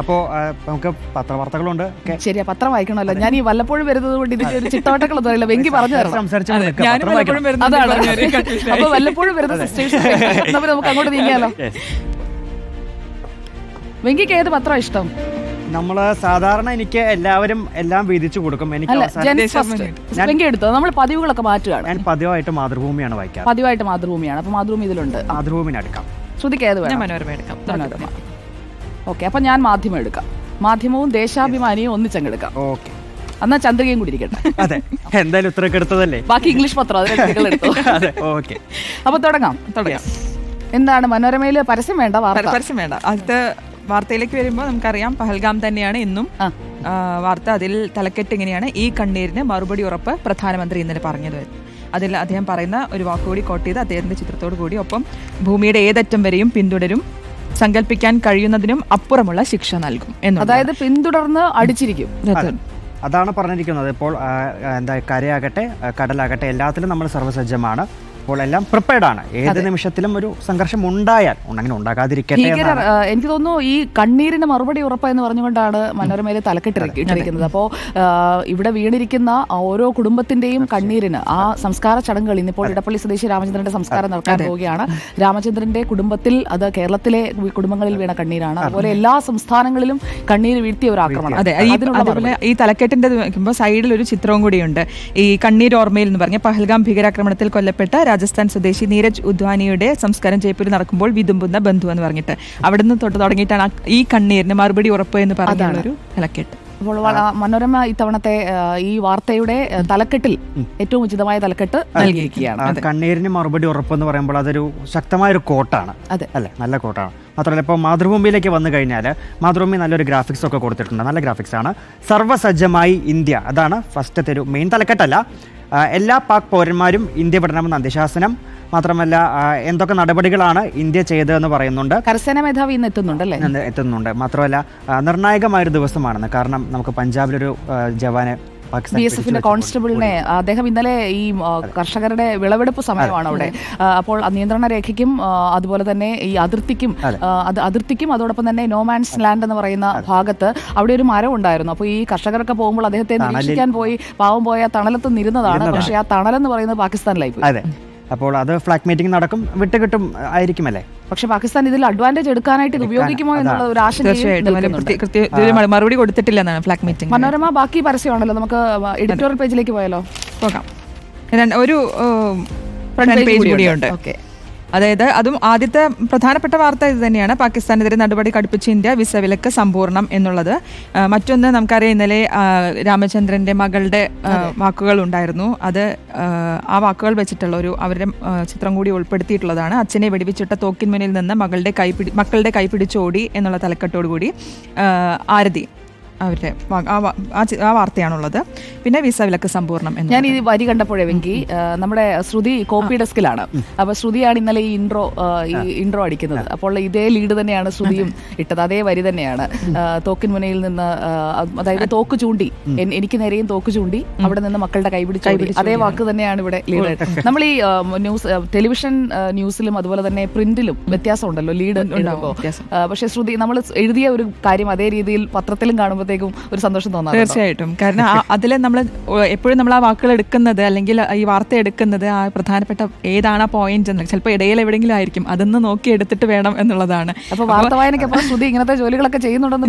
അപ്പോൾ നമുക്ക് പത്രവാർത്തകളുണ്ട്. ശരിയാ പത്രം വായിക്കണമല്ലോ. ഞാൻ ഈ വല്ലപ്പോഴും വരുന്നത് കൊണ്ട് ഇതിന്റെ ഒരു ചിട്ടവട്ടക്കളൊന്നും അറിയില്ല വെങ്കി പറഞ്ഞു തരണം. അപ്പൊ വല്ലപ്പോഴും വരുന്ന സിസ്റ്റേഴ്സ് നമുക്ക് അങ്ങോട്ട് നീങ്ങിയാലോ. വെങ്കിക്ക് ഏത് പത്രം ഇഷ്ടം? നമ്മൾ സാധാരണ എനിക്ക് എല്ലാവരും എല്ലാം വീതിച്ചു കൊടുക്കും. എനിക്ക് എടുത്തോ? നമ്മൾ പതിവുകളൊക്കെ മാറ്റുകയാണ് ഞാൻ പതിവായിട്ട് മാതൃഭൂമിയാണ് വായിക്കാറ്. പതിവായിട്ട് മാതൃഭൂമിയാണ്. അപ്പൊ മാതൃഭൂമി ഇതിലുണ്ട്. മാതൃഭൂമിനെടുക്കാം ശ്രുതിക്ക് ഏത് വേണം? മനോരമ എടുക്കാം. മനോരമ. ഓക്കെ അപ്പൊ ഞാൻ മാധ്യമം എടുക്കാം. മാധ്യമവും ദേശാഭിമാനിയും ഒന്നിച്ചങ്ങെടുക്കാം ഓക്കെ. എന്നാ ചന്ദ്രികയും കൂടി ഇരിക്കട്ടെ. അതെ എന്തായാലും ഉത്തരൊക്കെ എടുത്തതല്ലേ? ബാക്കി ഇംഗ്ലീഷ് പത്രം അതിൽ നിങ്ങൾ എടുത്തു? അതെ ഓക്കെ. അപ്പൊ തുടങ്ങാം തുടങ്ങാം. എന്താണ് മനോരമയിൽ പരസ്യം വേണ്ട വാർത്ത? പരസ്യം വേണ്ട. ആദ്യത്തെ വാർത്തയിലേക്ക് വരുമ്പോൾ നമുക്കറിയാം പഹൽഗാം തന്നെയാണ് ഇന്നും. വാർത്ത അതിൽ തലക്കെട്ട് ഇങ്ങനെയാണ്. ഈ കണ്ണീരിന് മറുപടി ഉറപ്പ് പ്രധാനമന്ത്രി ഇന്നലെ പറഞ്ഞത്. അതിൽ അദ്ദേഹം പറയുന്ന ഒരു വാക്കുകൂടി കോട്ട് ചെയ്ത് അദ്ദേഹത്തിന്റെ ചിത്രത്തോടു കൂടി. ഒപ്പം ഭൂമിയുടെ ഏതറ്റം വരെയും പിന്തുടരും. സങ്കല്പിക്കാൻ കഴിയുന്നതിനും അപ്പുറമുള്ള ശിക്ഷ നൽകും എന്നുള്ളത്. അതായത് പിന്തുടർന്ന് അടിച്ചിരിക്കും. അതെ. അതാണ് പറഞ്ഞിരിക്കുന്നത്. ഇപ്പോൾ ആ, എന്താ കരയാകട്ടെ ആ, കടലാകട്ടെ എല്ലാത്തിലും നമ്മൾ സർവസജ്ജമാണ്. അപ്പോൾ എല്ലാം പ്രിപ്പയർഡ് ആണ്. ഏത് നിമിഷത്തിലും ഒരു സംഘർഷം ഉണ്ടായാൽ അങ്ങനെ ഉണ്ടാകാതിരിക്കട്ടെ എനിക്ക് തോന്നുന്നു ഈ കണ്ണീരിന്റെ മറുപടി ഉറപ്പ് എന്ന് പറഞ്ഞുകൊണ്ടാണ് മനോരമയിൽ തലക്കെട്ടിരിക്കുന്നത് അപ്പോൾ ഇവിടെ വീണിരിക്കുന്ന ഓരോ കുടുംബത്തിന്റെയും കണ്ണീരിന് ആ സംസ്കാര ചടങ്ങുകൾ ഇന്നിപ്പോൾ ഇടപ്പള്ളി സ്വദേശി രാമചന്ദ്രന്റെ സംസ്കാരം നടക്കാൻ പോവുകയാണ്. രാമചന്ദ്രന്റെ കുടുംബത്തിൽ അത് കേരളത്തിലെ കുടുംബങ്ങളിൽ വീണ കണ്ണീരാണ്. അതുപോലെ എല്ലാ സംസ്ഥാനങ്ങളിലും കണ്ണീര് വീഴ്ത്തിയ ഒരു ആക്രമണം. അതെ അതുപോലെ ഈ തലക്കെട്ടിന്റെ സൈഡിൽ ഒരു ചിത്രവും കൂടിയുണ്ട്. ഈ കണ്ണീർ ഓർമ്മയിൽ എന്ന് പറഞ്ഞ പഹൽഗാം ഭീകരാക്രമണത്തിൽ കൊല്ലപ്പെട്ട രാജസ്ഥാൻ സ്വദേശി നീരജ് ഉദ്വാനിയുടെ സംസ്കാരം ജയ്പൂരിൽ നടക്കുമ്പോൾ വിതുമ്പുന്ന ബന്ധു എന്ന് പറഞ്ഞിട്ട്. അവിടെ നിന്ന് തൊട്ട് തുടങ്ങിയിട്ടാണ് ഈ കണ്ണീരിന് മറുപടി ഉറപ്പ് എന്ന് പറഞ്ഞ ഒരു തലക്കെട്ട് അപ്പോൾ മനോരമ ഇത്തവണത്തെ ഈ വാർത്തയുടെ തലക്കെട്ടിൽ ഏറ്റവും ഉചിതമായ തലക്കെട്ട് നൽകിയിരിക്കുകയാണ്. കണ്ണീരിന് മറുപടി ഉറപ്പെന്ന് പറയുമ്പോൾ അതൊരു ശക്തമായ ഒരു കോട്ടാണ്. അതെ. അല്ലെ? നല്ല കോട്ടാണ്. മാത്രമല്ല ഇപ്പോൾ മാതൃഭൂമിയിലേക്ക് വന്നു കഴിഞ്ഞാൽ മാതൃഭൂമി നല്ലൊരു ഗ്രാഫിക്സ് ഒക്കെ കൊടുത്തിട്ടുണ്ട്. നല്ല ഗ്രാഫിക്സ് ആണ്. സർവസജ്ജമായി ഇന്ത്യ. അതാണ് ഫസ്റ്റത്തെ ഒരു മെയിൻ തലക്കെട്ടല്ല. എല്ലാ പാക് പൗരന്മാരും ഇന്ത്യ വിടണമെന്ന അന്ത്യശാസനം. മാത്രമല്ല എന്തൊക്കെ നടപടികളാണ് ഇന്ത്യ ചെയ്തതെന്ന് പറയുന്നുണ്ട്. കരസേന മേധാവി ഇന്ന് എത്തുന്നുണ്ടല്ലേ? എത്തുന്നുണ്ട്. മാത്രമല്ല നിർണായകമായൊരു ദിവസമാണെന്ന്. കാരണം നമുക്ക് പഞ്ചാബിലൊരു ജവാനെ ബി എസ് എഫിന്റെ കോൺസ്റ്റബിളിനെ അദ്ദേഹം ഇന്നലെ ഈ കർഷകരുടെ വിളവെടുപ്പ് സമയമാണ് അവിടെ. അപ്പോൾ നിയന്ത്രണ രേഖയ്ക്കും അതുപോലെ തന്നെ ഈ അതിർത്തിക്കും അത്. അതിർത്തിക്കും അതോടൊപ്പം തന്നെ നോമാൻസ് ലാൻഡ് എന്ന് പറയുന്ന ഭാഗത്ത് അവിടെ ഒരു മരം ഉണ്ടായിരുന്നു. അപ്പോൾ ഈ കർഷകരൊക്കെ പോകുമ്പോൾ അദ്ദേഹത്തെ നിരീക്ഷിക്കാൻ പോയി പാവം പോയ തണലത്ത് നിരുന്നതാണ്. പക്ഷേ ആ തണലെന്ന് പറയുന്നത് പാകിസ്ഥാനിലായി അതെ. അപ്പോൾ അത് ഫ്ലാഗ് മീറ്റിംഗ് നടക്കും വിട്ടുകിട്ടും ആയിരിക്കുമല്ലേ? പക്ഷെ പാകിസ്ഥാൻ ഇതിൽ അഡ്വാന്റേജ് എടുക്കാനായിട്ട് ഇത് ഉപയോഗിക്കുമോ എന്നുള്ള ഒരു ആശങ്ക തീർച്ചയായിട്ടും മറുപടി കൊടുത്തിട്ടില്ല എന്നാണ് ഫ്ലാഗ് മീറ്റിംഗ് മനോരമ ബാക്കി പരസ്യമാണല്ലോ. നമുക്ക് എഡിറ്റോറിയൽ പേജിലേക്ക് പോയാലോ? പോകാം. ഒരു ഫ്രണ്ട് പേജ് കൂടിയുണ്ട്. ഓക്കെ. അതായത് അതും ആദ്യത്തെ പ്രധാനപ്പെട്ട വാർത്ത ഇത് തന്നെയാണ്. പാകിസ്ഥാനെതിരെ നടപടി കടുപ്പിച്ച ഇന്ത്യ വിസ വിലക്ക് സമ്പൂർണം എന്നുള്ളത്. മറ്റൊന്ന് നമുക്കറിയാം ഇന്നലെ രാമചന്ദ്രന്റെ മകളുടെ വാക്കുകൾ ഉണ്ടായിരുന്നു അത് ആ, വാക്കുകൾ വെച്ചിട്ടുള്ള ഒരു അവരുടെ ചിത്രം കൂടി ഉൾപ്പെടുത്തിയിട്ടുള്ളതാണ്. അച്ഛനെ വെടിവെച്ചിട്ട തോക്കിൻ മുന്നിൽ നിന്ന് മകളുടെ കൈപിടി മക്കളുടെ കൈപിടിച്ചോടി എന്നുള്ള തലക്കെട്ടോടുകൂടി ആരതി. അവരുടെ ആ വാർത്തയാണുള്ളത്. പിന്നെ വിസ വിലക്ക് സമ്പൂർണം എന്ന് ഞാൻ ഈ വരി കണ്ടപ്പോഴേ വെങ്കി നമ്മുടെ ശ്രുതി കോപ്പി ഡെസ്കിലാണ്. അപ്പൊ ശ്രുതിയാണ് ഇന്നലെ ഈ ഇൻട്രോ ഈ ഇൻട്രോ അടിക്കുന്നത്. അപ്പോൾ ഇതേ ലീഡ് തന്നെയാണ് ശ്രുതിയും ഇട്ടത്. അതേ വരി തന്നെയാണ്. തോക്കിൻ മുനയിൽ നിന്ന് അതായത് തോക്ക് ചൂണ്ടി. എനിക്ക് നേരെയും തോക്ക് ചൂണ്ടി അവിടെ നിന്ന് മക്കളുടെ കൈപിടിച്ച് അതേ വാക്ക് തന്നെയാണ് ഇവിടെ ലീഡ് നമ്മൾ ഈ ന്യൂസ് ടെലിവിഷൻ ന്യൂസിലും അതുപോലെ തന്നെ പ്രിന്റിലും വ്യത്യാസമുണ്ടല്ലോ ലീഡ് ഉണ്ടാകുമ്പോൾ പക്ഷേ ശ്രുതി നമ്മൾ എഴുതിയ ഒരു കാര്യം അതേ രീതിയിൽ പത്രത്തിലും കാണുമ്പോഴത്തേക്കും ഒരു സന്തോഷം തോന്നാം തീർച്ചയായിട്ടും. കാരണം അതിൽ നമ്മൾ എപ്പോഴും നമ്മൾ ആ വാക്കുകൾ എടുക്കുന്നത് അല്ലെങ്കിൽ ഈ വാർത്ത എടുക്കുന്നത് ആ പ്രധാനപ്പെട്ട ഏതാണ് ആ പോയിന്റ് എന്ന് ചിലപ്പോൾ ഇടയിൽ എവിടെയെങ്കിലും ആയിരിക്കും. അതൊന്ന് നോക്കി എടുത്തിട്ട് വേണം എന്നുള്ളതാണ്. അപ്പോൾ വാർത്ത വായനയ്ക്കൊപ്പം ശ്രുതി ഇങ്ങനത്തെ ജോലികളൊക്കെ ചെയ്യുന്നുണ്ടെന്ന്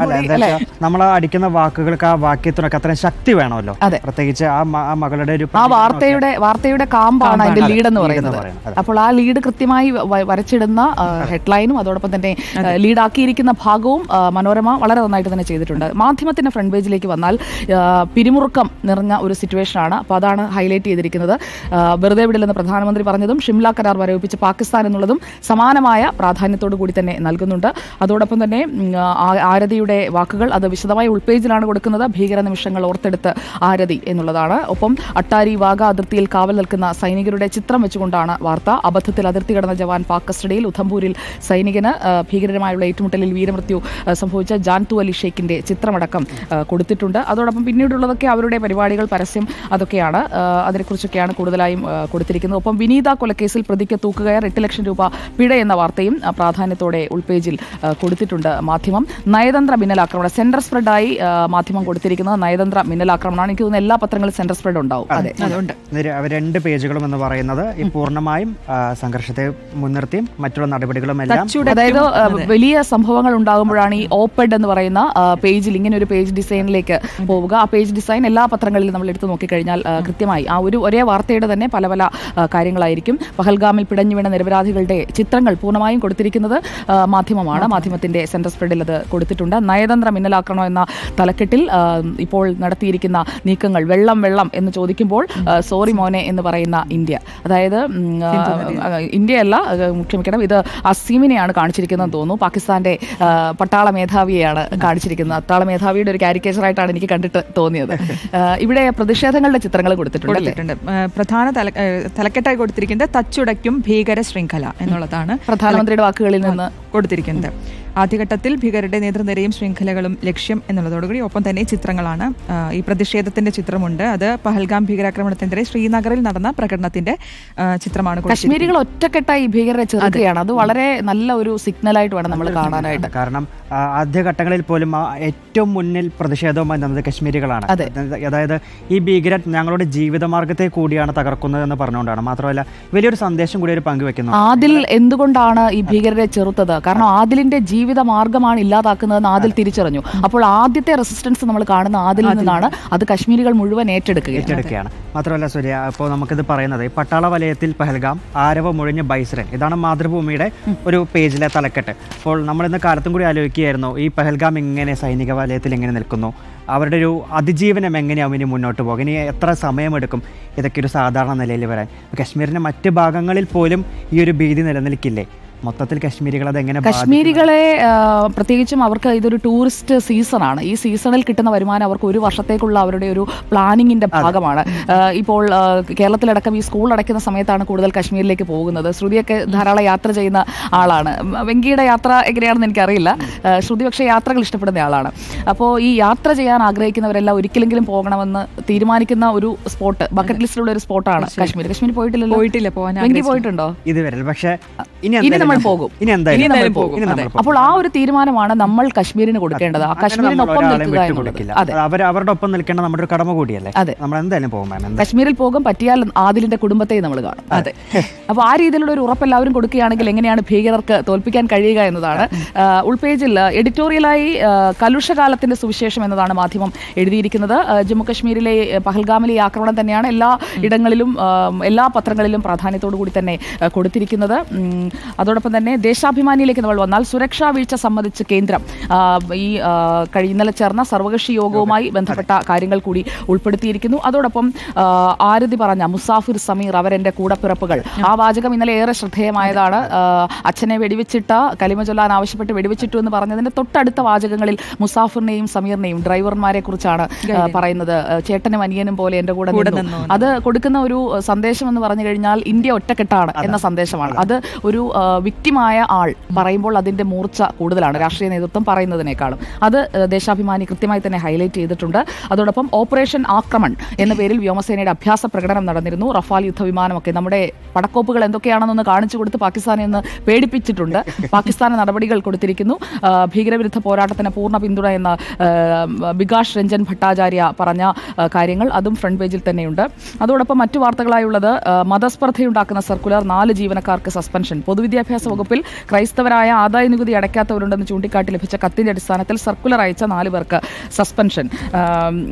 നമ്മൾ അടിക്കുന്ന വാക്കുകൾക്ക് ആ വാക്യത്തിനൊക്കെ അത്രയും ശക്തി വേണമല്ലോ. അതെ. പ്രത്യേകിച്ച് ആ മകളുടെ ഒരു ആ വാർത്തയുടെ വാർത്തയുടെ കാമ്പാണ് അതിന്റെ ലീഡ് എന്ന് പറയുന്നത്. അപ്പോൾ ആ ലീഡ് കൃത്യമായി വരച്ചിടുന്ന ഹെഡ്ലൈനും അതോടൊപ്പം തന്നെ ലീഡാക്കിയിരിക്കുന്ന ഭാഗവും മനോരമ വളരെ നന്നായിട്ട് തന്നെ ചെയ്തിട്ടുണ്ട്. മാധ്യമത്തിന്റെ ഫ്രണ്ട് പേജിലേക്ക് വന്നാൽ പിരിമുറുക്കം നിറഞ്ഞ ഒരു സിറ്റുവേഷനാണ് അപ്പോൾ അതാണ് ഹൈലൈറ്റ് ചെയ്തിരിക്കുന്നത്. വെറുതെ വിടില്ലെന്ന് പ്രധാനമന്ത്രി പറഞ്ഞതും ഷിംല കരാർ വരവിപ്പിച്ച് പാകിസ്ഥാൻ എന്നുള്ളതും സമാനമായ പ്രാധാന്യത്തോടു കൂടി തന്നെ നൽകുന്നുണ്ട്. അതോടൊപ്പം തന്നെ ആരതിയുടെ വാക്കുകൾ അത് വിശദമായ ഉൾപേജിലാണ് കൊടുക്കുന്നത്. ഭീകര നിമിഷങ്ങൾ ഓർത്തെടുത്ത് ആരതി എന്നുള്ളതാണ്. ഒപ്പം അട്ടാരി വാഗ അതിർത്തിയിൽ കാവൽ നിൽക്കുന്ന സൈനികരുടെ ചിത്രം വെച്ചുകൊണ്ടാണ് വാർത്ത. അബദ്ധത്തിൽ അതിർത്തി കടന്ന ജവാൻ പാക് കസ്റ്റഡിയിൽ ഉധംപൂരിൽ സൈനികന് ഭീകരരുമായുള്ള ഏറ്റുമുട്ടലിൽ വീരമൃത്യു സംഭവിച്ച ജാൻതു അലി ഷെയ്ഖിന്റെ ചിത്രമടക്കം. അടക്കം കൊടുത്തിട്ടുണ്ട്. അതോടൊപ്പം പിന്നീടുള്ളതൊക്കെ അവരുടെ പരിപാടികൾ പരസ്യം അതൊക്കെയാണ് അതിനെക്കുറിച്ചൊക്കെയാണ് കൂടുതലായും കൊടുത്തിരിക്കുന്നത്. ഒപ്പം വിനീത കൊലക്കേസിൽ പ്രതിക്ക് തൂക്കുകയർ എട്ട് ലക്ഷം രൂപ പിഴ എന്ന വാർത്തയും പ്രാധാന്യത്തോടെ ഉൾപേജിൽ കൊടുത്തിട്ടുണ്ട് മാധ്യമം. നയതന്ത്ര മിന്നലാക്രമണം സെൻട്രൽ സ്പ്രെഡായി മാധ്യമം കൊടുത്തിരിക്കുന്നത് നയതന്ത്ര മിന്നലാക്രമണമാണ് എനിക്ക് തോന്നുന്നു എല്ലാ പത്രങ്ങളും സെൻട്രൽ സ്പ്രെഡ് ഉണ്ടാവും. അതെ. അതുകൊണ്ട് രണ്ട് പേജുകളും എന്ന് പറയുന്നത് ഈ പൂർണമായും സംഘർഷത്തെ മുൻനിർത്തിയും മറ്റുള്ള നടപടികളും എല്ലാം അതായത് വലിയ സംഭവങ്ങൾ ഉണ്ടാകുമ്പോഴാണ് ഈ ഓപ്പഡ് എന്ന് പറയുന്ന പേജിൽ ഇങ്ങനെ ഒരു പേജ് ഡിസൈനിലേക്ക് പോവുക. ആ പേജ് ഡിസൈൻ എല്ലാ പത്രങ്ങളിലും നമ്മൾ എടുത്തു നോക്കിക്കഴിഞ്ഞാൽ കൃത്യമായി ആ ഒരു ഒരേ വാർത്തയുടെ തന്നെ പല പല കാര്യങ്ങളായിരിക്കും. പഹൽഗാമിൽ പിടഞ്ഞു വീണ നിരപരാധികളുടെ ചിത്രങ്ങൾ പൂർണമായും കൊടുത്തിരിക്കുന്നത് മാധ്യമമാണ്. മാധ്യമത്തിന്റെ സെൻട്രൽ സ്പ്രെഡിൽ അത് കൊടുത്തിട്ടുണ്ട്. നയതന്ത്ര മിന്നലാക്രമണം എന്ന തലക്കെട്ടിൽ ഇപ്പോൾ നടത്തിയിരിക്കുന്ന നീക്കങ്ങൾ വെള്ളം വെള്ളം എന്ന് ചോദിക്കുമ്പോൾ സോറി മോനെ എന്ന് പറയുന്ന ഇന്ത്യ. അതായത് ഇന്ത്യയല്ല ക്ഷമിക്കണം ഇത് അസീമിനെയാണ് കാണിച്ചിരിക്കുന്നതെന്ന് തോന്നുന്നു. പാകിസ്ഥാന്റെ പട്ടാള മേധാവിയെയാണ് കാണിച്ചിരിക്കുന്നത്. പട്ടാള മേധാവിയുടെ ഒരു കാരിക്കേച്ചറായിട്ടാണ് എനിക്ക് കണ്ടിട്ട് തോന്നിയത്. ഇവിടെ പ്രതിഷേധങ്ങളുടെ ചിത്രങ്ങൾ കൊടുത്തിട്ടുണ്ട് പ്രധാന തലക്കെട്ടായി കൊടുത്തിരിക്കുന്നത് തച്ചുടയ്ക്കും ഭീകര ശൃംഖല എന്നുള്ളതാണ്. പ്രധാനമന്ത്രിയുടെ വാക്കുകളിൽ നിന്ന് കൊടുത്തിരിക്കുന്നത്. ആദ്യഘട്ടത്തിൽ ഭീകരരുടെ നേതൃനിരയും ശൃംഖലകളും ലക്ഷ്യം എന്നുള്ളതോടുകൂടി ഒപ്പം തന്നെ ചിത്രങ്ങളാണ്. ഈ പ്രതിഷേധത്തിന്റെ ചിത്രമുണ്ട്. അത് പഹൽഗാം ഭീകരാക്രമണത്തിനെതിരെ ശ്രീനഗറിൽ നടന്ന പ്രകടനത്തിന്റെ ചിത്രമാണ്. കശ്മീരികൾ ഒറ്റക്കെട്ടായി ഭീകരരെ ചെറുക്കുകയാണ്. അത് വളരെ നല്ല ഒരു സിഗ്നലായിട്ട് വേണം നമ്മൾ കാണാനായിട്ട്. കാരണം ആദ്യഘട്ടങ്ങളിൽ പോലും ഏറ്റവും മുന്നിൽ പ്രതിഷേധവുമായി നിന്നത് കശ്മീരികളാണ്. അതെ. അതായത് ഈ ഭീകരർ ഞങ്ങളുടെ ജീവിതമാർഗത്തെ കൂടിയാണ് തകർക്കുന്നത് എന്ന് പറഞ്ഞുകൊണ്ടാണ്. മാത്രമല്ല വലിയൊരു സന്ദേശം കൂടി അവർ പങ്കുവെക്കുന്നു. ആദിൽ എന്തുകൊണ്ടാണ് ഈ ഭീകരരെ ചെറുത്തത്? കാരണം ആദിലിന്റെ ജീവിത മാർഗമാണ് ഇല്ലാതാക്കുന്നതെന്ന് ആദിൽ തിരിച്ചറിഞ്ഞു. അപ്പോൾ ആദ്യത്തെ റെസിസ്റ്റൻസ് നമ്മൾ കാണുന്ന ആദ്യ നിന്നാണ് അത് കശ്മീരികൾ മുഴുവൻ ഏറ്റെടുക്കുകയാണ്. ഏറ്റെടുക്കുകയാണ്. മാത്രമല്ല സൂര്യ ഇപ്പോൾ നമുക്കിത് പറയുന്നത് പട്ടാള വലയത്തിൽ പഹൽഗാം ആരവ മുഴിഞ്ഞ ബൈസ്രൻ. ഇതാണ് മാതൃഭൂമിയുടെ ഒരു പേജിലെ തലക്കെട്ട്. അപ്പോൾ നമ്മൾ നമ്മളിന്ന് കാലത്തും കൂടി ആലോചിക്കുകയായിരുന്നു ഈ പഹൽഗാം എങ്ങനെ സൈനിക വലയത്തിൽ എങ്ങനെ നിൽക്കുന്നു? അവരുടെ ഒരു അതിജീവനം എങ്ങനെയാവും ഇനി മുന്നോട്ട് പോകും ഇനി എത്ര സമയമെടുക്കും? ഇതൊക്കെ ഒരു സാധാരണ നിലയിൽ വരാൻ. കശ്മീരിന്റെ മറ്റ് ഭാഗങ്ങളിൽ പോലും ഈ ഒരു ഭീതി നിലനിൽക്കില്ലേ? മൊത്തത്തിൽ കശ്മീരികൾ അത് എങ്ങനെ കശ്മീരികളെ പ്രത്യേകിച്ചും അവർക്ക് ഇതൊരു ടൂറിസ്റ്റ് സീസണാണ്. ഈ സീസണിൽ കിട്ടുന്ന വരുമാനം അവർക്ക് ഒരു വർഷത്തേക്കുള്ള അവരുടെ ഒരു പ്ലാനിങ്ങിന്റെ ഭാഗമാണ്. ഇപ്പോൾ കേരളത്തിലടക്കം ഈ സ്കൂൾ അടയ്ക്കുന്ന സമയത്താണ് കൂടുതൽ കശ്മീരിലേക്ക് പോകുന്നത്. ശ്രുതിയൊക്കെ ധാരാളം യാത്ര ചെയ്യുന്ന ആളാണ്. വെങ്കിയുടെ യാത്ര എങ്ങനെയാണെന്ന് എനിക്കറിയില്ല. ശ്രുതി പക്ഷേ യാത്രകൾ ഇഷ്ടപ്പെടുന്ന ആളാണ്. അപ്പോൾ ഈ യാത്ര ചെയ്യാൻ ആഗ്രഹിക്കുന്നവരെല്ലാം ഒരിക്കലെങ്കിലും പോകണമെന്ന് തീരുമാനിക്കുന്ന ഒരു സ്പോട്ട് ബക്കറ്റ് ലിസ്റ്റിലുള്ള ഒരു സ്പോട്ടാണ് കശ്മീർ. കശ്മീർ. പോയിട്ടില്ല പോയിട്ടില്ല പോകാൻ വെങ്കി പോയിട്ടുണ്ടോ? ഇതുവരെ പക്ഷേ ഇനി ഇനി നമ്മൾ പോകും. ഇനി എന്തായാലും പോകും. അപ്പോൾ ആ ഒരു തീരുമാനമാണ് നമ്മൾ കശ്മീരിന് കൊടുക്കേണ്ടത്. കശ്മീരിനൊപ്പം നിൽക്കുക അവരുടെ ഒപ്പം നിൽക്കേണ്ട നമ്മുടെ ഒരു കടമ കൂടിയല്ലേ? അതെ. നമ്മൾ എന്തായാലും പോകും കശ്മീരിൽ പോകും പറ്റിയാൽ ആദിലിന്റെ കുടുംബത്തെ നമ്മൾ കാണും. അതെ. അപ്പോൾ ആ രീതിയിലുള്ള ഒരു ഉറപ്പ് എല്ലാവരും കൊടുക്കുകയാണെങ്കിൽ എങ്ങനെയാണ് ഭീകരർക്ക് തോൽപ്പിക്കാൻ കഴിയുക എന്നതാണ്. ഉൾപേജിൽ എഡിറ്റോറിയലായി കലുഷകാലത്തിന്റെ സുവിശേഷം എന്നതാണ് മാധ്യമം എഴുതിയിരിക്കുന്നത്. ആ, ജമ്മു കശ്മീരിലെ ആ, പഹൽഗാമിലെ ഈ ആക്രമണം തന്നെയാണ് എല്ലാ ഇടങ്ങളിലും എല്ലാ പത്രങ്ങളിലും പ്രാധാന്യത്തോടു കൂടി തന്നെ കൊടുത്തിരിക്കുന്നത്. ഉം, അതോടൊപ്പം തന്നെ ദേശാഭിമാനിയിലേക്ക് നമ്മൾ വന്നാൽ സുരക്ഷാ വീഴ്ച സംബന്ധിച്ച് കേന്ദ്രം ഈ ഇന്നലെ ചേർന്ന സർവകക്ഷി യോഗവുമായി ബന്ധപ്പെട്ട കാര്യങ്ങൾ കൂടി ഉൾപ്പെടുത്തിയിരിക്കുന്നു. അതോടൊപ്പം ആരതി പറഞ്ഞ മുസാഫിർ സമീർ അവരെന്റെ കൂടപ്പിറപ്പുകൾ. ആ വാചകം ഇന്നലെ ഏറെ ശ്രദ്ധേയമായതാണ്. അച്ഛനെ വെടിവെച്ചിട്ട കലിമ ചൊല്ലാൻ ആവശ്യപ്പെട്ട് വെടിവെച്ചിട്ടു എന്ന് പറഞ്ഞതിന്റെ തൊട്ടടുത്ത വാചകങ്ങളിൽ മുസാഫിറിനെയും സമീറിനെയും ഡ്രൈവർമാരെ കുറിച്ചാണ് പറയുന്നത്. ചേട്ടനും അനിയനും പോലെ എന്റെ കൂടെ നിന്നു. അത് കൊടുക്കുന്ന ഒരു സന്ദേശം എന്ന് പറഞ്ഞു കഴിഞ്ഞാൽ ഇന്ത്യ ഒറ്റക്കെട്ടാണ് എന്ന സന്ദേശമാണ്. അത് ഒരു വിക്റ്റിമായ ആൾ പറയുമ്പോൾ അതിന്റെ മൂർച്ച കൂടുതലാണ്. രാഷ്ട്രീയ നേതൃത്വം പറയുന്നതിനേക്കാളും. അത് ദേശാഭിമാനി കൃത്യമായി തന്നെ ഹൈലൈറ്റ് ചെയ്തിട്ടുണ്ട്. അതോടൊപ്പം ഓപ്പറേഷൻ ആക്രമൺ എന്ന പേരിൽ വ്യോമസേനയുടെ അഭ്യാസ പ്രകടനം നടന്നിരുന്നു. റഫാൽ യുദ്ധവിമാനമൊക്കെ. നമ്മുടെ പടക്കോപ്പുകൾ എന്തൊക്കെയാണെന്നൊന്ന് കാണിച്ചു കൊടുത്ത് പാകിസ്ഥാനെ ഒന്ന് പേടിപ്പിച്ചിട്ടുണ്ട്. പാകിസ്ഥാന നടപടികൾ കൊടുത്തിരിക്കുന്നു. ഭീകരവിരുദ്ധ പോരാട്ടത്തിന് പൂർണ പിന്തുണ എന്ന ബികാഷ് രഞ്ജൻ ഭട്ടാചാര്യ പറഞ്ഞ കാര്യങ്ങൾ അതും ഫ്രണ്ട് പേജിൽ തന്നെയുണ്ട്. അതോടൊപ്പം മറ്റു വാർത്തകളായുള്ളത് മതസ്പർദ്ധയുണ്ടാക്കുന്ന സർക്കുലർ നാല് ജീവനക്കാർക്ക് സസ്പെൻഷൻ. പൊതുവിദ്യാഭ്യാസ വകുപ്പിൽ ക്രൈസ്തവരായ ആദായ നികുതി അടയ്ക്കാത്തവരുണ്ടെന്ന് ചൂണ്ടിക്കാട്ടി ലഭിച്ച കത്തിന്റെ അടിസ്ഥാനത്തിൽ സർക്കുലർ അയച്ച നാല് പേർക്ക് സസ്പെൻഷൻ.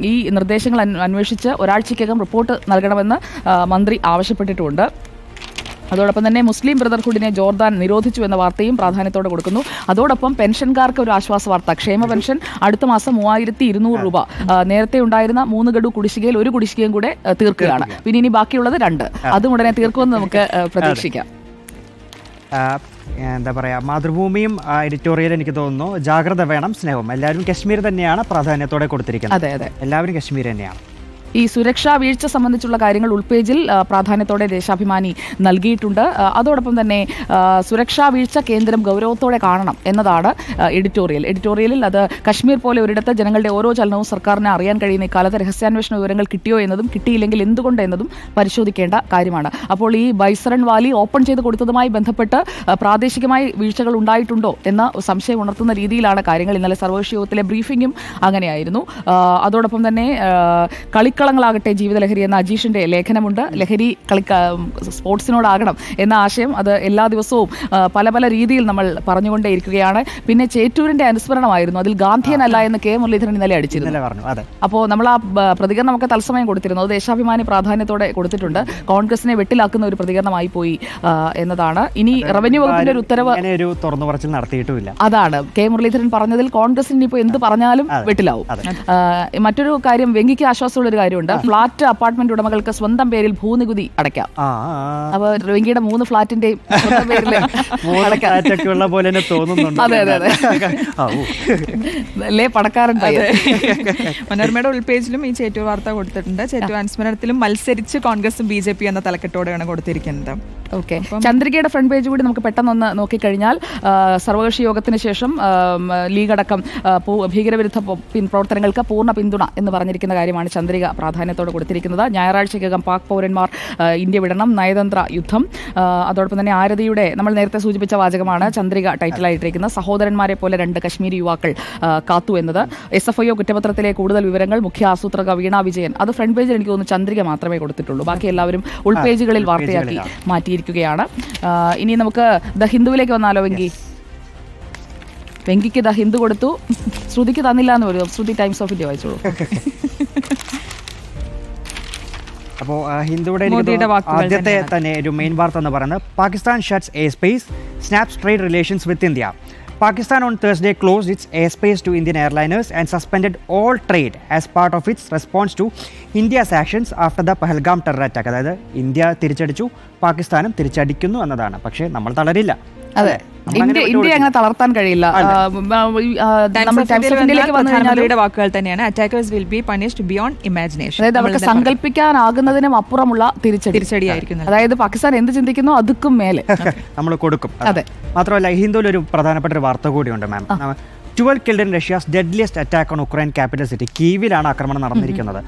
ഈ നിർദ്ദേശങ്ങൾ അന്വ- അന്വേഷിച്ച് ഒരാഴ്ചയ്ക്കകം റിപ്പോർട്ട് നൽകണമെന്ന് മന്ത്രി ആവശ്യപ്പെട്ടിട്ടുണ്ട്. അതോടൊപ്പം തന്നെ മുസ്ലിം ബ്രദർഹുഡിനെ ജോർദാൻ നിരോധിച്ചു എന്ന വാർത്തയും പ്രാധാന്യത്തോടെ കൊടുക്കുന്നു. അതോടൊപ്പം പെൻഷൻകാർക്ക് ഒരു ആശ്വാസ വാർത്ത ക്ഷേമ പെൻഷൻ അടുത്ത മാസം മൂവായിരത്തി ഇരുന്നൂറ് രൂപ നേരത്തെ ഉണ്ടായിരുന്ന മൂന്ന് ഗഡു കുടിശ്ശികയിൽ ഒരു കുടിശ്ശികയും കൂടെ തീർക്കുകയാണ്. പിന്നെ ഇനി ബാക്കിയുള്ളത് രണ്ട്. അതും ഉടനെ തീർക്കുമെന്ന് നമുക്ക് പ്രതീക്ഷിക്കാം. എന്താ പറയുക മാതൃഭൂമിയും എഡിറ്റോറിയൽ എനിക്ക് തോന്നുന്നു. ജാഗ്രത വേണം സ്നേഹം. എല്ലാവരും കശ്മീർ തന്നെയാണ് പ്രാധാന്യത്തോടെ കൊടുത്തിരിക്കുന്നത്. അതെ അതെ. എല്ലാവരും കശ്മീർ തന്നെയാണ്. ഈ സുരക്ഷാ വീഴ്ച സംബന്ധിച്ചുള്ള കാര്യങ്ങൾ ഉൾപേജിൽ പ്രാധാന്യത്തോടെ ദേശാഭിമാനി നൽകിയിട്ടുണ്ട്. അതോടൊപ്പം തന്നെ സുരക്ഷാ വീഴ്ച കേന്ദ്രം ഗൗരവത്തോടെ കാണണം എന്നതാണ് എഡിറ്റോറിയൽ. എഡിറ്റോറിയലിൽ അത് കശ്മീർ പോലെ ഒരിടത്ത് ജനങ്ങളുടെ ഓരോ ചലനവും സർക്കാരിനെ അറിയാൻ കഴിയുന്ന ഇക്കാലത്ത് രഹസ്യാന്വേഷണ വിവരങ്ങൾ കിട്ടിയോ എന്നതും കിട്ടിയില്ലെങ്കിൽ എന്തുകൊണ്ട് എന്നതും പരിശോധിക്കേണ്ട കാര്യമാണ്. അപ്പോൾ ഈ ബൈസറൺ വാലി ഓപ്പൺ ചെയ്ത് കൊടുത്തതുമായി ബന്ധപ്പെട്ട് പ്രാദേശികമായി വീഴ്ചകൾ ഉണ്ടായിട്ടുണ്ടോ എന്ന സംശയം ഉണർത്തുന്ന രീതിയിലാണ് കാര്യങ്ങൾ. ഇന്നലെ സർവകക്ഷി യോഗത്തിലെ ബ്രീഫിംഗും അങ്ങനെയായിരുന്നു. അതോടൊപ്പം തന്നെ ആ, കളിക്കളങ്ങളാകട്ടെ ജീവിതലഹരി എന്ന അജീഷിന്റെ ലേഖനമുണ്ട്. ലഹരി കളിക്ക സ്പോർട്സിനോടാകണം എന്ന ആശയം അത് എല്ലാ ദിവസവും പല പല രീതിയിൽ നമ്മൾ പറഞ്ഞുകൊണ്ടേയിരിക്കുകയാണ്. പിന്നെ ചേറ്റൂരിന്റെ അനുസ്മരണമായിരുന്നു. അതിൽ ഗാന്ധിയനല്ല എന്ന് കെ മുരളീധരൻ ഇന്നലെ അടിച്ചിരുന്നു. അപ്പോൾ നമ്മൾ ആ പ്രതികരണം ഒക്കെ തത്സമയം കൊടുത്തിരുന്നു. അത് ദേശാഭിമാനി പ്രാധാന്യത്തോടെ കൊടുത്തിട്ടുണ്ട്. കോൺഗ്രസിനെ വെട്ടിലാക്കുന്ന ഒരു പ്രതികരണമായി പോയി എന്നതാണ്. ഇനി റവന്യൂ വകുപ്പിന്റെ ഒരു ഉത്തരവ് ഒരു തുറന്നു പറച്ചിൽ നടത്തിയിട്ടുമില്ല. അതാണ്. കെ മുരളീധരൻ പറഞ്ഞതിൽ കോൺഗ്രസിന് ഇനിയിപ്പോൾ എന്ത് പറഞ്ഞാലും വെട്ടിലാവും. മറ്റൊരു കാര്യം വെങ്കിക്ക് ആശ്വാസമുള്ള ഒരു കാര്യമുണ്ട് ഫ്ളാറ്റ് അപ്പാർട്ട്മെന്റ് ഉടമകൾക്ക് സ്വന്തം പേരിൽ ഭൂനികുതി അടയ്ക്കാം. അപ്പൊ വെങ്കിയുടെ മൂന്ന് ഫ്ളാറ്റിന്റെയും സ്വന്തം പേരിൽ ഉള്ള പോലെ തന്നെ തോന്നുന്നുണ്ട്. അതെ, അതെ, അതെ. അല്ലേ പണക്കാരൻ മനോരമയുടെ ഉൾപേജിലും ഈ ചേറ്റു വാർത്ത കൊടുത്തിട്ടുണ്ട്. ചേറ്റു അനുസ്മരണത്തിലും മത്സരിച്ച് കോൺഗ്രസും ബി ജെ പി എന്ന തലക്കെട്ടോടെയാണ് കൊടുത്തിരിക്കുന്നത്. ഓക്കെ. ചന്ദ്രികയുടെ ഫ്രണ്ട് പേജ് കൂടി നമുക്ക് പെട്ടെന്നൊന്ന് നോക്കിക്കഴിഞ്ഞാൽ സർവകക്ഷി യോഗത്തിന് ശേഷം ലീഗടക്കം ലീഗ് അടക്കം ഭീകരവിരുദ്ധ പ്രവർത്തനങ്ങൾക്ക് പൂർണ പിന്തുണ എന്ന് പറഞ്ഞിരിക്കുന്ന കാര്യമാണ് ചന്ദ്രിക പ്രാധാന്യത്തോടെ കൊടുത്തിരിക്കുന്നത്. ഞായറാഴ്ചക്കകം പാക് പൗരന്മാർ ഇന്ത്യ വിടണം. നയതന്ത്ര യുദ്ധം അതോടൊപ്പം തന്നെ ആരതിയുടെ നമ്മൾ നേരത്തെ സൂചിപ്പിച്ച വാചകമാണ് ചന്ദ്രിക ടൈറ്റിലായിട്ടിരിക്കുന്നത് സഹോദരന്മാരെ പോലെ രണ്ട് കശ്മീരി യുവാക്കൾ കാത്തു എന്നത്. എസ് എഫ് ഐ ഒ കുറ്റപത്രത്തിലെ കൂടുതൽ വിവരങ്ങൾ മുഖ്യ ആസൂത്രക വീണ വിജയൻ. അത് ഫ്രണ്ട് പേജിൽ എനിക്ക് തോന്നുന്നു ചന്ദ്രിക മാത്രമേ കൊടുത്തിട്ടുള്ളൂ. ബാക്കി എല്ലാവരും ഉൾപേജുകളിൽ വാർത്തയാക്കി മാറ്റിയിരിക്കുകയാണ്. ഇനി നമുക്ക് ദ ഹിന്ദുവിലേക്ക് വന്നാലോ വെങ്കി? വെങ്കിക്ക് ദ ഹിന്ദു കൊടുത്തു. ശ്രുതിക്ക് തന്നില്ല എന്ന് പറയുന്നു ശ്രുതി ടൈംസ് ഓഫ് ഇന്ത്യ വായിച്ചോളൂ. അപ്പോൾ ഹിന്ദുവിടെ ആദ്യത്തെ തന്നെ ഒരു മെയിൻ വാർത്ത എന്ന് പറയുന്നത്. Pakistan shuts a space snaps trade relations with India Pakistan on Thursday close its air space to Indian airliners and suspended all trade as part of its response to India's actions after the Pahalgam terror attack അതായത് India തിരിച്ചടിച്ചു പാകിസ്ഥാനും തിരിച്ചടിക്കുന്നു എന്നതാണ്. പക്ഷേ നമ്മൾ തളരില്ല. അതെ. India. അങ്ങനെ തളർത്താൻ കഴിയില്ല. പ്രധാനമന്ത്രിയുടെ വാക്കുകൾ തന്നെയാണ് attackers will be punished beyond imagination അതായത് അവർക്ക് സങ്കല്പിക്കാനാകുന്നതിനും അപ്പുറമുള്ള തിരിച്ചടി. തിരിച്ചടിയായിരിക്കും അതായത് പാകിസ്ഥാൻ എന്ത് ചിന്തിക്കുന്നോ? അതുക്കും മേലെ. നമ്മൾ കൊടുക്കും. അതെ. മാത്രമല്ല ഹിന്ദുവിൽ ഒരു പ്രധാനപ്പെട്ട ഒരു വാർത്ത കൂടിയുണ്ട് ma'am twelve killed in Russia's deadliest attack on Ukraine capital city കീവിലാണ് ആക്രമണം നടന്നിരിക്കുന്നത്.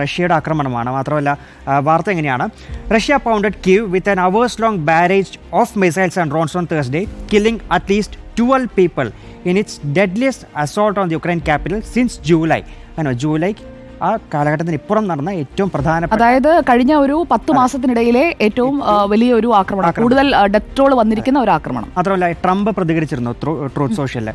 റഷ്യയുടെ ആക്രമണമാണ്. മാത്രമല്ല വാർത്ത എങ്ങനെയാണ്? Russia pounded Kyiv with an hours long barrage of missiles and drones on Thursday killing at least twelve people in its deadliest assault on the Ukraine capital since July ano July ആ കാലഘട്ടത്തിന് ഇപ്പുറം നടന്ന ഏറ്റവും പ്രധാന അതായത് കഴിഞ്ഞ ഒരു പത്ത് മാസത്തിനിടയിലെ ഏറ്റവും വലിയ ഒരു ആക്രമണം കൂടുതൽ ഡെറ്റോൾ വന്നിരിക്കുന്ന ഒരു ആക്രമണം. മാത്രമല്ല ട്രംപ് പ്രതികരിച്ചിരുന്നു ട്രൂത്ത് സോഷ്യലിൽ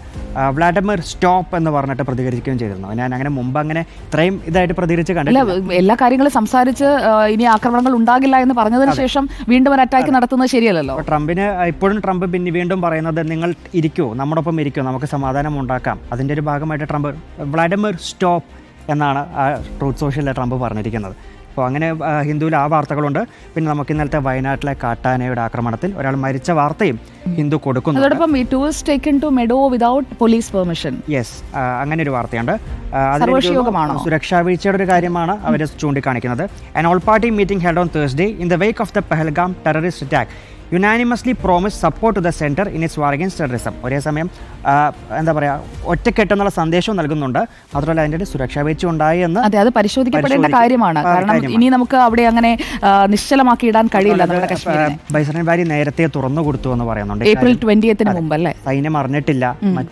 വ്ളാഡിമിർ സ്റ്റോപ്പ് എന്ന് പറഞ്ഞിട്ട് പ്രതികരിക്കുകയും ചെയ്തിരുന്നു. ഞാൻ അങ്ങനെ മുമ്പ് അങ്ങനെ ഇത്രയും ഇതായിട്ട് പ്രതികരിച്ച് കണ്ടില്ല എല്ലാ കാര്യങ്ങളും സംസാരിച്ച് ഇനി ആക്രമണങ്ങൾ ഉണ്ടാകില്ല എന്ന് പറഞ്ഞതിന് ശേഷം വീണ്ടും ഒരു അറ്റാക്ക് നടത്തുന്നത് ശരിയല്ലല്ലോ? ട്രംപിന് ഇപ്പോഴും ട്രംപ് പിന്നെ വീണ്ടും പറയുന്നത് നിങ്ങൾ ഇരിക്കൂ നമ്മോടൊപ്പം ഇരിക്കൂ നമുക്ക് സമാധാനം ഉണ്ടാക്കാം. അതിന്റെ ഒരു ഭാഗമായിട്ട് ട്രംപ് വ്ളാഡിമിർ സ്റ്റോപ്പ് എന്നാണ് ട്രൂത്ത് സോഷ്യലിൽ ട്രംപ് പറഞ്ഞിരിക്കുന്നത്. അപ്പോൾ അങ്ങനെ ഹിന്ദുവിൽ ആ വാർത്തകളുണ്ട്. പിന്നെ നമുക്ക് ഇന്നലത്തെ വയനാട്ടിലെ കാട്ടാനയുടെ ആക്രമണത്തിൽ ഒരാൾ മരിച്ച വാർത്തയും ഹിന്ദു കൊടുക്കുന്നു. അതോടൊപ്പം to meadow without police permission. Yes അങ്ങനെ ഒരു വാർത്തയുണ്ട് സുരക്ഷാ വീഴ്ചയുടെ ഒരു കാര്യമാണ് അവർ ചൂണ്ടിക്കാണിക്കുന്നത്. An all party meeting held on Thursday in the wake of the Pahalgam terrorist attack unanimously promise support to the centre in its war against terrorism ഒരേ സമയം എന്താ പറയുക ഒറ്റക്കെട്ടെന്നുള്ള സന്ദേശവും നൽകുന്നുണ്ട്. മാത്രമല്ല അതിന്റെ സുരക്ഷാ വീഴ്ച ഉണ്ടായി എന്ന് അതെ അത് പരിശോധിക്കപ്പെടേണ്ട പരിശോധിക്കും. കാര്യമാണ്. കാരണം. ഇനി നമുക്ക് അവിടെ അങ്ങനെ നിശ്ചലമാക്കി ഇടാൻ കഴിയില്ല ബൈസൺ വാലി നേരത്തെ തുറന്നു കൊടുത്തു എന്ന് പറയുന്നുണ്ട്. ഏപ്രിൽ ട്വന്റിയത്തിന് മുമ്പ് അല്ലേ സൈന്യം അറിഞ്ഞിട്ടില്ല.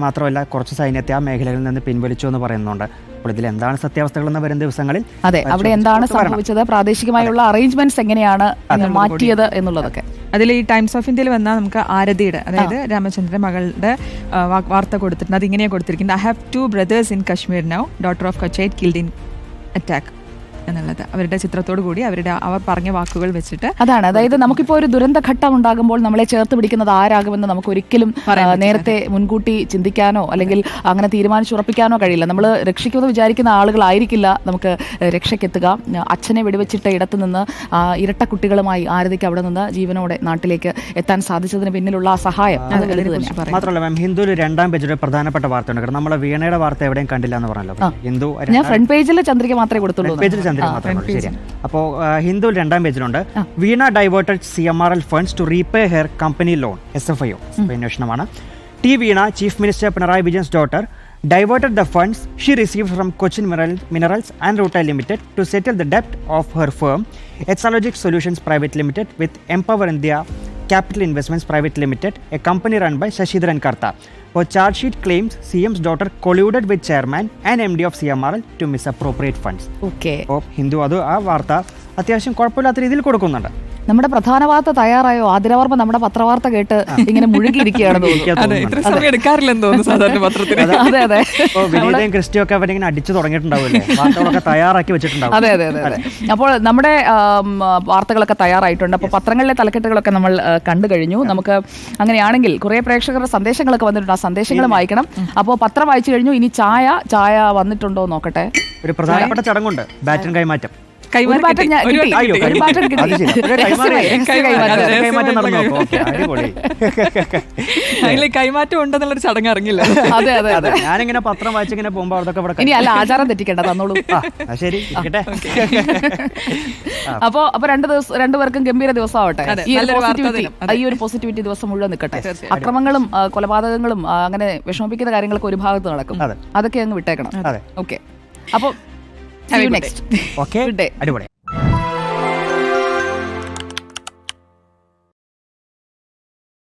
മാത്രമല്ല കുറച്ച് സൈന്യത്തെ ആ മേഖലകളിൽ നിന്ന് പിൻവലിച്ചു എന്ന് പറയുന്നുണ്ട്. അപ്പോൾ ഇതിൽ എന്താണ് സത്യാവസ്ഥകൾ എന്ന് വരും ദിവസങ്ങളിൽ? അതെ അവിടെ എന്താണ് സംഭവിച്ചത്? പ്രാദേശികമായുള്ള അറേഞ്ച്മെന്റ്സ് എങ്ങനെയാണ് മാറ്റിയത് എന്നുള്ളതൊക്കെ. അതിൽ ഈ ടൈംസ് ഓഫ് ഇന്ത്യയിൽ വന്നാൽ നമുക്ക് ആരതിയുടെ അതായത് രാമചന്ദ്രൻ മകളുടെ വാർത്ത കൊടുത്തിട്ടുണ്ട്. അത് ഇങ്ങനെയാണ് കൊടുത്തിരിക്കുന്നത്. I have two brothers in Kashmir now daughter of കച്ചൈറ്റ് killed in attack എന്നുള്ളത്. അവരുടെ ചിത്രത്തോടു കൂടി അവരുടെ അവർ പറഞ്ഞ വാക്കുകൾ വെച്ചിട്ട് അതാണ്. അതായത് നമുക്കിപ്പോൾ ഒരു ദുരന്ത ഘട്ടം ഉണ്ടാകുമ്പോൾ നമ്മളെ ചേർത്ത് പിടിക്കുന്നത് ആരാകുമെന്ന് നമുക്ക് ഒരിക്കലും നേരത്തെ മുൻകൂട്ടി ചിന്തിക്കാനോ അല്ലെങ്കിൽ അങ്ങനെ തീരുമാനിച്ചുറപ്പിക്കാനോ കഴിയില്ല. നമ്മൾ രക്ഷിക്കുമെന്ന് വിചാരിക്കുന്ന ആളുകളായിരിക്കില്ല നമുക്ക് രക്ഷയ്ക്കെത്തുക. അച്ഛനെ വെടിവെച്ചിട്ട ഇടത്തു നിന്ന് ഇരട്ട കുട്ടികളുമായി ആരതിക്ക് അവിടെ നിന്ന് ജീവനോടെ നാട്ടിലേക്ക് എത്താൻ സാധിച്ചതിന് പിന്നിലുള്ള ആ സഹായം. മാത്രമല്ല മാം ഹിന്ദുവിൽ രണ്ടാം പേജിൽ പ്രധാനപ്പെട്ട വാർത്തയുണ്ട്. കാരണം നമ്മളെ വീണയുടെ വാർത്ത എവിടെയും കണ്ടില്ല എന്ന് പറഞ്ഞല്ലോ. ഹിന്ദു ഞാൻ ഫ്രണ്ട് പേജിൽ ചന്ദ്രിക മാത്രമേ കൊടുത്തുള്ളൂ ചന്ദ്രൻ മാത്രമാണ് ശരിയാ. അപ്പോൾ ഹിന്ദുവിൽ രണ്ടാം പേജിലുണ്ട്. Veena diverted C M R L funds to repay her company loan S F I O അന്വേഷണമാണ്. T Veena chief minister Pinarayi Vijayan's daughter diverted the funds she receive from Cochin minerals and rutile limited to settle the ഡെപ്റ്റ് of her firm Exalogic solutions private limited with Empower India capital investments private limited a company run by Sasidharan Kartha. Claims C M's daughter colluded with chairman and M D of C M to miss funds okay അപ്പോൾ ഹിന്ദു അത് ആ വാർത്ത അത്യാവശ്യം കുഴപ്പമില്ലാത്ത രീതിയിൽ കൊടുക്കുന്നുണ്ട്. നമ്മുടെ പ്രധാന വാർത്ത തയ്യാറായോ? ആതിരവർമ്മ നമ്മുടെ പത്രവാർത്ത കേട്ട് ഇങ്ങനെ മുഴുകിയിരിക്കുകയാണ് തോന്നുന്നു. എടുക്കാറില്ലെന്ന് സാധാരണ പത്രത്തിന്. അതെ അതെ. ഇപ്പോൾ വിനീതയും ക്രിസ്റ്റിയും ഒക്കെ അവരിങ്ങനെ അടിച്ചു തുടങ്ങിയിട്ടുണ്ടാവില്ലേ വാർത്തകളൊക്കെ തയ്യാറാക്കി വെച്ചിട്ടുണ്ടാവും. അതെ അതെ അപ്പോൾ നമ്മുടെ വാർത്തകളൊക്കെ തയ്യാറായിട്ടുണ്ട്. അപ്പോൾ പത്രങ്ങളിലെ തലക്കെട്ടുകളൊക്കെ നമ്മൾ കണ്ടു കഴിഞ്ഞു. നമുക്ക് അങ്ങനെയാണെങ്കിൽ കുറെ പ്രേക്ഷകരുടെ സന്ദേശങ്ങളൊക്കെ വന്നിട്ടുണ്ട്. ആ സന്ദേശങ്ങൾ വായിക്കണം. അപ്പോൾ പത്രം വായിച്ചു കഴിഞ്ഞു. ഇനി ചായ ചായ വന്നിട്ടുണ്ടോ നോക്കട്ടെ. ഒരു പ്രധാനപ്പെട്ട ചടങ്ങുണ്ട്. ബാറ്റൻ കൈമാറ്റം. അതിൽ കൈമാറ്റം ഉണ്ടെന്നുള്ളൊരു ചടങ്ങ് ഇറങ്ങില്ല അതെ അതെ അതെ ഞാനിങ്ങനെ പത്രം വായിച്ചിങ്ങനെ പോകുമ്പോൾ അവിടെ ഇനി അല്ല ആചാരം തെറ്റിക്കണ്ട തന്നോളൂ. ശരി അപ്പോ അപ്പൊ രണ്ട് ദിവസം രണ്ടുപേർക്കും ഗംഭീര ദിവസം ആവട്ടെ ഈ ഒരു നല്ലൊരു വാർത്ത പോസിറ്റിവിറ്റി ദിവസം മുഴുവൻ നിൽക്കട്ടെ. അക്രമങ്ങളും കൊലപാതകങ്ങളും അങ്ങനെ വിഷമിപ്പിക്കുന്ന കാര്യങ്ങളൊക്കെ ഒരു ഭാഗത്ത് നടക്കും. അതൊക്കെ അങ്ങ് വിട്ടേക്കണം. അതെ. ഓക്കെ. അപ്പൊ A good നെക്സ്റ്റ് ഓക്കെ അടിപൊളി.